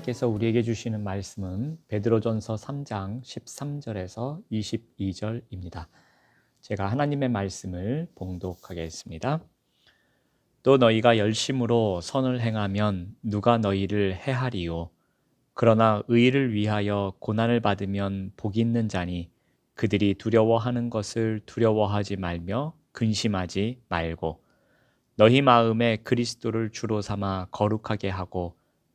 하나님께서 우리에게 주시는 말씀은 베드로전서 3장 13절에서 22절입니다. 제가 하나님의 말씀을 봉독하겠습니다. 또 너희가 열심으로 선을 행하면 누가 너희를 해하리요 그러나 의를 위하여 고난을 받으면 복이 있는 자니 그들이 두려워하는 것을 두려워하지 말며 근심하지 말고 너희 마음에 그리스도를 주로 삼아 거룩하게 하고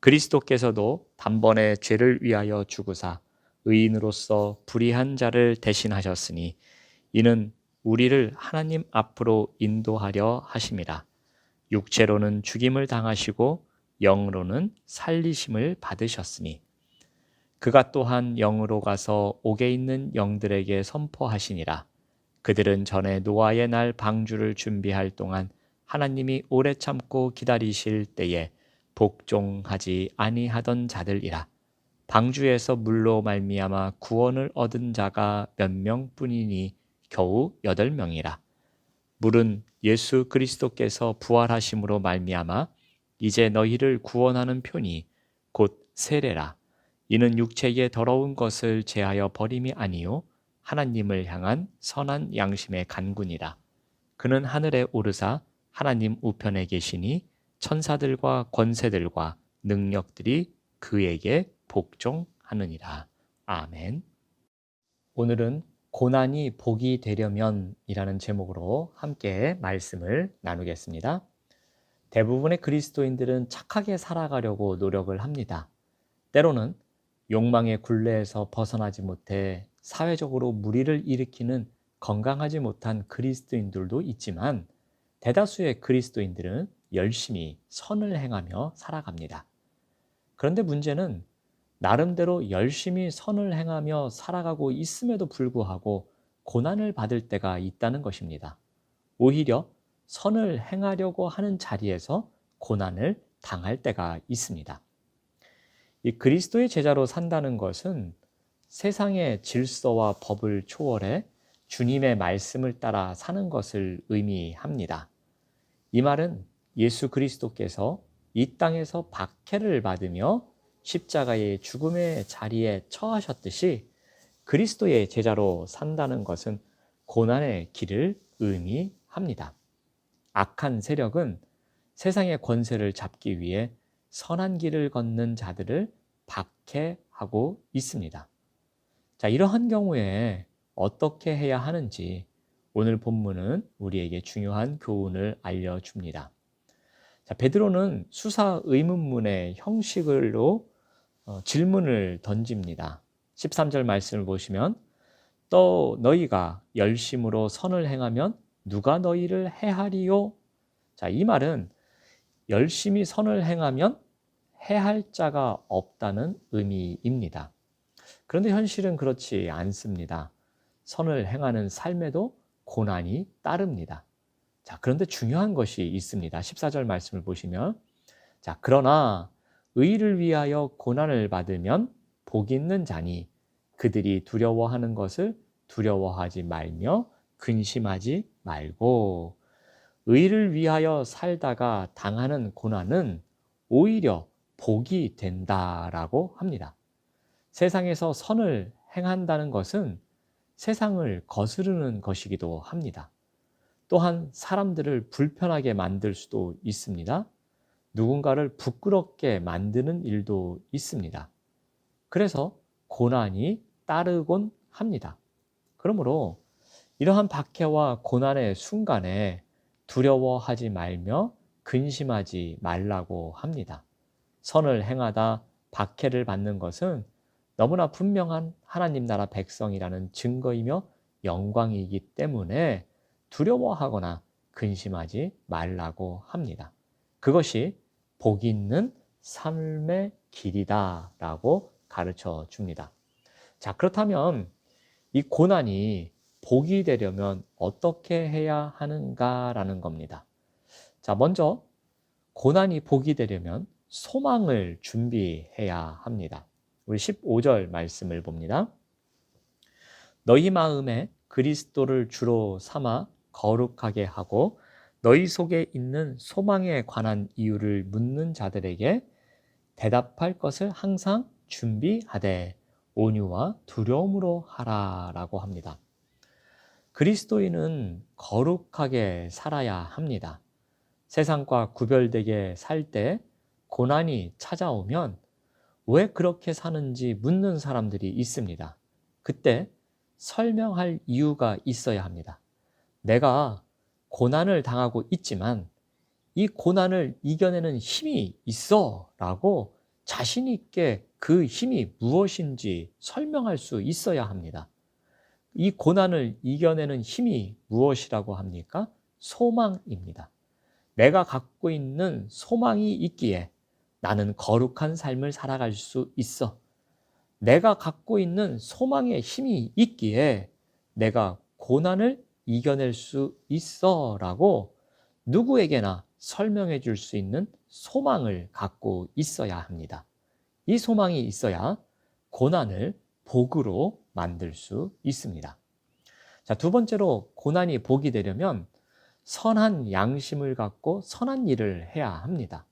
그리스도께서도 단번에 죄를 위하여 죽으사 의인으로서 불의한 자를 대신하셨으니 이는 우리를 하나님 앞으로 인도하려 하심이라. 육체로는 죽임을 당하시고 영으로는 살리심을 받으셨으니 그가 또한 영으로 가서 옥에 있는 영들에게 선포하시니라. 그들은 전에 노아의 날 방주를 준비할 동안 하나님이 오래 참고 기다리실 때에 복종하지 아니하던 자들이라. 방주에서 물로 말미암아 구원을 얻은 자가 몇 명뿐이니 겨우 여덟 명이라. 물은 예수 그리스도께서 부활하심으로 말미암아 이제 너희를 구원하는 표니 곧 세례라. 이는 육체의 더러운 것을 제하여 버림이 아니요 하나님을 향한 선한 양심의 간군이라. 그는 하늘에 오르사 하나님 우편에 계시니 천사들과 권세들과 능력들이 그에게 복종하느니라. 아멘. 오늘은 고난이 복이 되려면이라는 제목으로 함께 말씀을 나누겠습니다. 대부분의 그리스도인들은 착하게 살아가려고 노력을 합니다. 때로는 욕망의 굴레에서 벗어나지 못해 사회적으로 무리를 일으키는 건강하지 못한 그리스도인들도 있지만 대다수의 그리스도인들은 열심히 선을 행하며 살아갑니다. 그런데 문제는 나름대로 열심히 선을 행하며 살아가고 있음에도 불구하고 고난을 받을 때가 있다는 것입니다. 오히려 선을 행하려고 하는 자리에서 고난을 당할 때가 있습니다. 이 그리스도의 제자로 산다는 것은 세상의 질서와 법을 초월해 주님의 말씀을 따라 사는 것을 의미합니다. 이 말은 예수 그리스도께서 이 땅에서 박해를 받으며 십자가의 죽음의 자리에 처하셨듯이 그리스도의 제자로 산다는 것은 고난의 길을 의미합니다. 악한 세력은 세상의 권세를 잡기 위해 선한 길을 걷는 자들을 박해하고 있습니다. 자, 이러한 경우에 어떻게 해야 하는지 오늘 본문은 우리에게 중요한 교훈을 알려줍니다. 자, 베드로는 수사 의문문의 형식으로 어, 질문을 던집니다. 13절 말씀을 보시면 또 너희가 열심으로 선을 행하면 누가 너희를 해하리요? 자, 이 말은 열심히 선을 행하면 해할 자가 없다는 의미입니다. 그런데 현실은 그렇지 않습니다. 선을 행하는 삶에도 고난이 따릅니다. 자, 그런데 중요한 것이 있습니다. 14절 말씀을 보시면 자, 그러나 의를 위하여 고난을 받으면 복 있는 자니 그들이 두려워하는 것을 두려워하지 말며 근심하지 말고 의를 위하여 살다가 당하는 고난은 오히려 복이 된다라고 합니다. 세상에서 선을 행한다는 것은 세상을 거스르는 것이기도 합니다. 또한 사람들을 불편하게 만들 수도 있습니다. 누군가를 부끄럽게 만드는 일도 있습니다. 그래서 고난이 따르곤 합니다. 그러므로 이러한 박해와 고난의 순간에 두려워하지 말며 근심하지 말라고 합니다. 선을 행하다 박해를 받는 것은 너무나 분명한 하나님 나라 백성이라는 증거이며 영광이기 때문에 두려워하거나 근심하지 말라고 합니다. 그것이 복 있는 삶의 길이다라고 가르쳐 줍니다. 자, 그렇다면 이 고난이 복이 되려면 어떻게 해야 하는가라는 겁니다. 자, 먼저 고난이 복이 되려면 소망을 준비해야 합니다. 우리 15절 말씀을 봅니다. 너희 마음에 그리스도를 주로 삼아 거룩하게 하고 너희 속에 있는 소망에 관한 이유를 묻는 자들에게 대답할 것을 항상 준비하되 온유와 두려움으로 하라라고 합니다. 그리스도인은 거룩하게 살아야 합니다. 세상과 구별되게 살 때 고난이 찾아오면 왜 그렇게 사는지 묻는 사람들이 있습니다. 그때 설명할 이유가 있어야 합니다. 내가 고난을 당하고 있지만 이 고난을 이겨내는 힘이 있어 라고 자신 있게 그 힘이 무엇인지 설명할 수 있어야 합니다. 이 고난을 이겨내는 힘이 무엇이라고 합니까? 소망입니다. 내가 갖고 있는 소망이 있기에 나는 거룩한 삶을 살아갈 수 있어. 내가 갖고 있는 소망의 힘이 있기에 내가 고난을 이겨낼 수 있어 라고 누구에게나 설명해 줄 수 있는 소망을 갖고 있어야 합니다. 이 소망이 있어야 고난을 복으로 만들 수 있습니다. 자, 두 번째로 고난이 복이 되려면 선한 양심을 갖고 선한 일을 해야 합니다.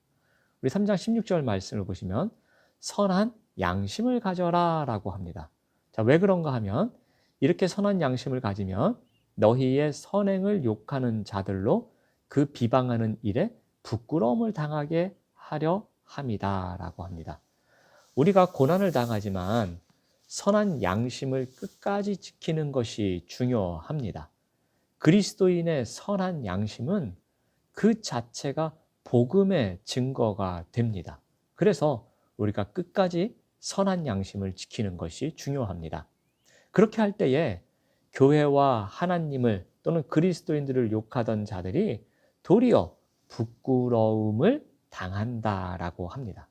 우리 3장 16절 말씀을 보시면 선한 양심을 가져라 라고 합니다. 자, 왜 그런가 하면 이렇게 선한 양심을 가지면 너희의 선행을 욕하는 자들로 그 비방하는 일에 부끄러움을 당하게 하려 함이다 라고 합니다. 우리가 고난을 당하지만 선한 양심을 끝까지 지키는 것이 중요합니다. 그리스도인의 선한 양심은 그 자체가 복음의 증거가 됩니다. 그래서 우리가 끝까지 선한 양심을 지키는 것이 중요합니다. 그렇게 할 때에 교회와 하나님을 또는 그리스도인들을 욕하던 자들이 도리어 부끄러움을 당한다라고 합니다.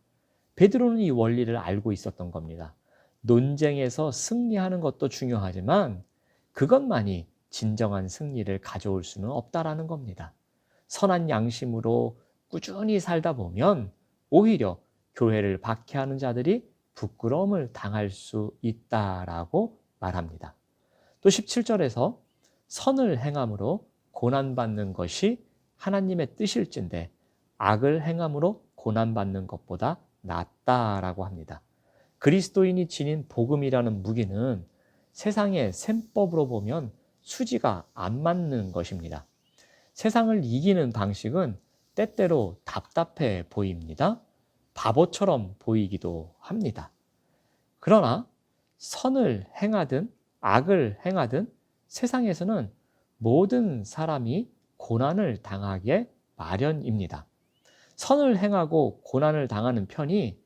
베드로는 이 원리를 알고 있었던 겁니다. 논쟁에서 승리하는 것도 중요하지만 그것만이 진정한 승리를 가져올 수는 없다라는 겁니다. 선한 양심으로 꾸준히 살다 보면 오히려 교회를 박해하는 자들이 부끄러움을 당할 수 있다라고 말합니다. 또 17절에서 선을 행함으로 고난받는 것이 하나님의 뜻일진데 악을 행함으로 고난받는 것보다 낫다라고 합니다. 그리스도인이 지닌 복음이라는 무기는 세상의 셈법으로 보면 수지가 안 맞는 것입니다. 세상을 이기는 방식은 때때로 답답해 보입니다. 바보처럼 보이기도 합니다. 그러나 선을 행하든 악을 행하든 세상에서는 모든 사람이 고난을 당하게 마련입니다. 선을 행하고 고난을 당하는 편이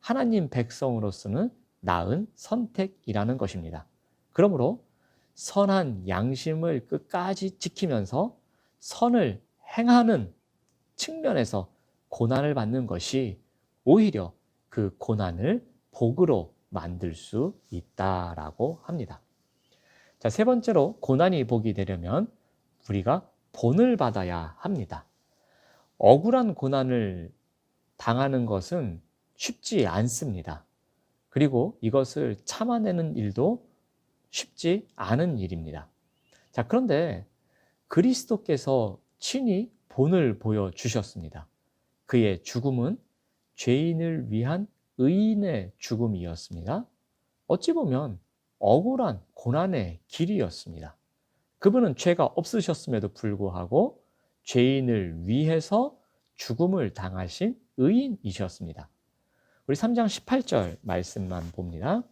하나님 백성으로서는 나은 선택이라는 것입니다. 그러므로 선한 양심을 끝까지 지키면서 선을 행하는 측면에서 고난을 받는 것이 오히려 그 고난을 복으로 만들 수 있다라고 합니다. 자, 세 번째로 고난이 복이 되려면 우리가 본을 받아야 합니다. 억울한 고난을 당하는 것은 쉽지 않습니다. 그리고 이것을 참아내는 일도 쉽지 않은 일입니다. 자, 그런데 그리스도께서 친히 본을 보여주셨습니다. 그의 죽음은 죄인을 위한 의인의 죽음이었습니다. 어찌 보면 억울한 고난의 길이었습니다. 그분은 죄가 없으셨음에도 불구하고 죄인을 위해서 죽음을 당하신 의인이셨습니다. 우리 3장 18절 말씀만 봅니다.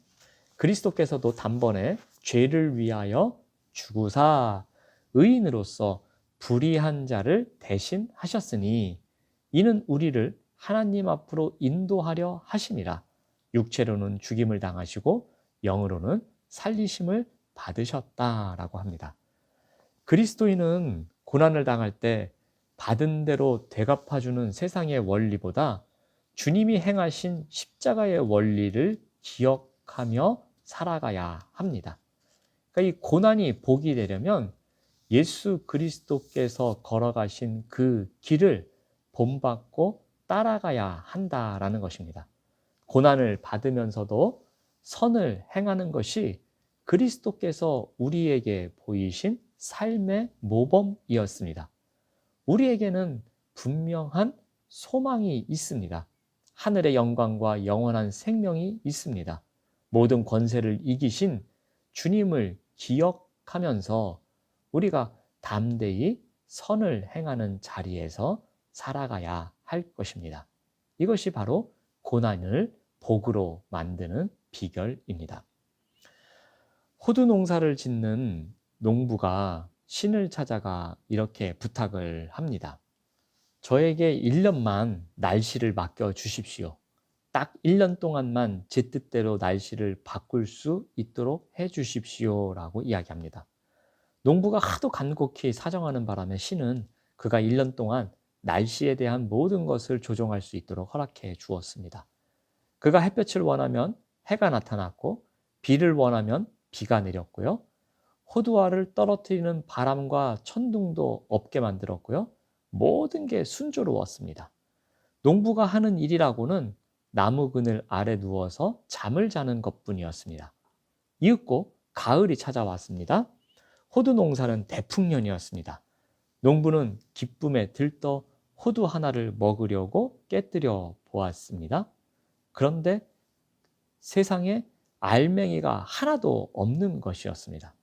그리스도께서도 단번에 죄를 위하여 죽으사 의인으로서 불의한 자를 대신 하셨으니 이는 우리를 하나님 앞으로 인도하려 하심이라 육체로는 죽임을 당하시고 영으로는 살리심을 받으셨다라고 합니다. 그리스도인은 고난을 당할 때 받은 대로 되갚아주는 세상의 원리보다 주님이 행하신 십자가의 원리를 기억하며 살아가야 합니다. 그러니까 이 고난이 복이 되려면 예수 그리스도께서 걸어가신 그 길을 본받고 따라가야 한다라는 것입니다. 고난을 받으면서도 선을 행하는 것이 그리스도께서 우리에게 보이신 삶의 모범이었습니다. 우리에게는 분명한 소망이 있습니다. 하늘의 영광과 영원한 생명이 있습니다. 모든 권세를 이기신 주님을 기억하면서 우리가 담대히 선을 행하는 자리에서 살아가야 할 것입니다. 이것이 바로 고난을 복으로 만드는 비결입니다. 호두 농사를 짓는 농부가 신을 찾아가 이렇게 부탁을 합니다. 저에게 1년만 날씨를 맡겨 주십시오. 딱 1년 동안만 제 뜻대로 날씨를 바꿀 수 있도록 해 주십시오. 라고 이야기합니다. 농부가 하도 간곡히 사정하는 바람에 신은 그가 1년 동안 날씨에 대한 모든 것을 조정할 수 있도록 허락해 주었습니다. 그가 햇볕을 원하면 해가 나타났고 비를 원하면 비가 내렸고요. 호두알을 떨어뜨리는 바람과 천둥도 없게 만들었고요. 모든 게 순조로웠습니다. 농부가 하는 일이라고는 나무 그늘 아래 누워서 잠을 자는 것 뿐이었습니다. 이윽고 가을이 찾아왔습니다. 호두 농사는 대풍년이었습니다. 농부는 기쁨에 들떠 호두 하나를 먹으려고 깨뜨려 보았습니다. 그런데 세상에 알맹이가 하나도 없는 것이었습니다.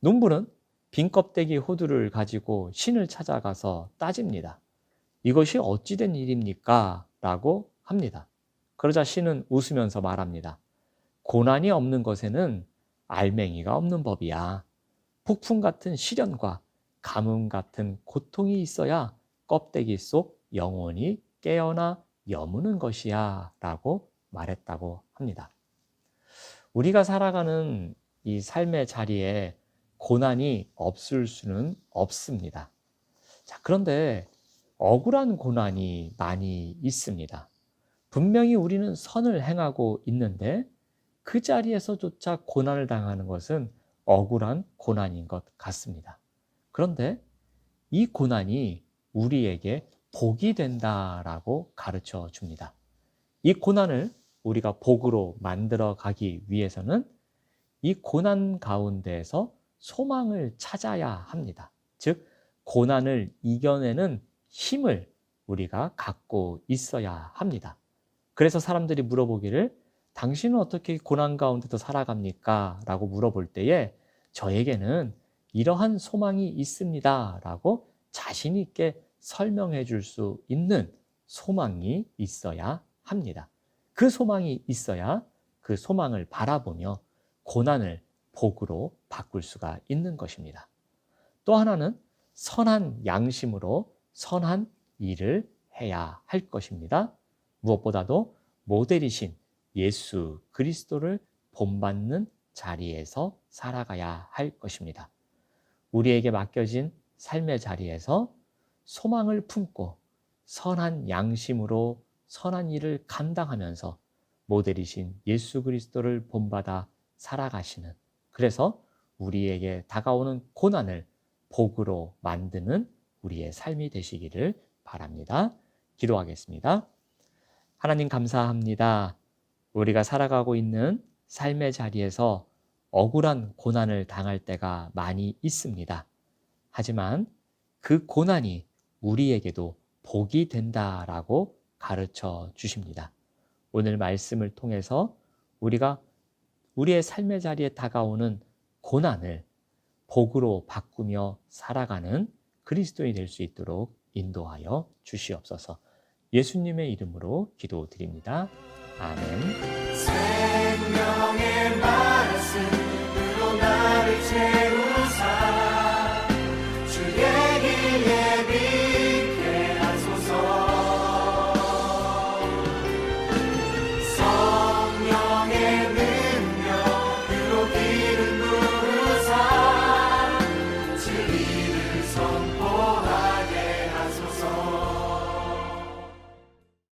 농부는 빈 껍데기 호두를 가지고 신을 찾아가서 따집니다. 이것이 어찌된 일입니까? 라고 합니다. 그러자 신은 웃으면서 말합니다. 고난이 없는 것에는 알맹이가 없는 법이야. 폭풍 같은 시련과 가뭄 같은 고통이 있어야 껍데기 속 영혼이 깨어나 여무는 것이야 라고 말했다고 합니다. 우리가 살아가는 이 삶의 자리에 고난이 없을 수는 없습니다. 자, 그런데 억울한 고난이 많이 있습니다. 분명히 우리는 선을 행하고 있는데 그 자리에서조차 고난을 당하는 것은 억울한 고난인 것 같습니다. 그런데 이 고난이 우리에게 복이 된다라고 가르쳐 줍니다. 이 고난을 우리가 복으로 만들어 가기 위해서는 이 고난 가운데에서 소망을 찾아야 합니다. 즉, 고난을 이겨내는 힘을 우리가 갖고 있어야 합니다. 그래서 사람들이 물어보기를 당신은 어떻게 고난 가운데도 살아갑니까? 라고 물어볼 때에 저에게는 이러한 소망이 있습니다. 라고 자신 있게 설명해 줄 수 있는 소망이 있어야 합니다. 그 소망이 있어야 그 소망을 바라보며 고난을 복으로 바꿀 수가 있는 것입니다. 또 하나는 선한 양심으로 선한 일을 해야 할 것입니다. 무엇보다도 모델이신 예수 그리스도를 본받는 자리에서 살아가야 할 것입니다. 우리에게 맡겨진 삶의 자리에서 소망을 품고 선한 양심으로 선한 일을 감당하면서 모델이신 예수 그리스도를 본받아 살아가시는 그래서 우리에게 다가오는 고난을 복으로 만드는 우리의 삶이 되시기를 바랍니다. 기도하겠습니다. 하나님 감사합니다. 우리가 살아가고 있는 삶의 자리에서 억울한 고난을 당할 때가 많이 있습니다. 하지만 그 고난이 우리에게도 복이 된다라고 가르쳐 주십니다. 오늘 말씀을 통해서 우리가 우리의 삶의 자리에 다가오는 고난을 복으로 바꾸며 살아가는 그리스도인이 될 수 있도록 인도하여 주시옵소서. 예수님의 이름으로 기도드립니다. 아멘.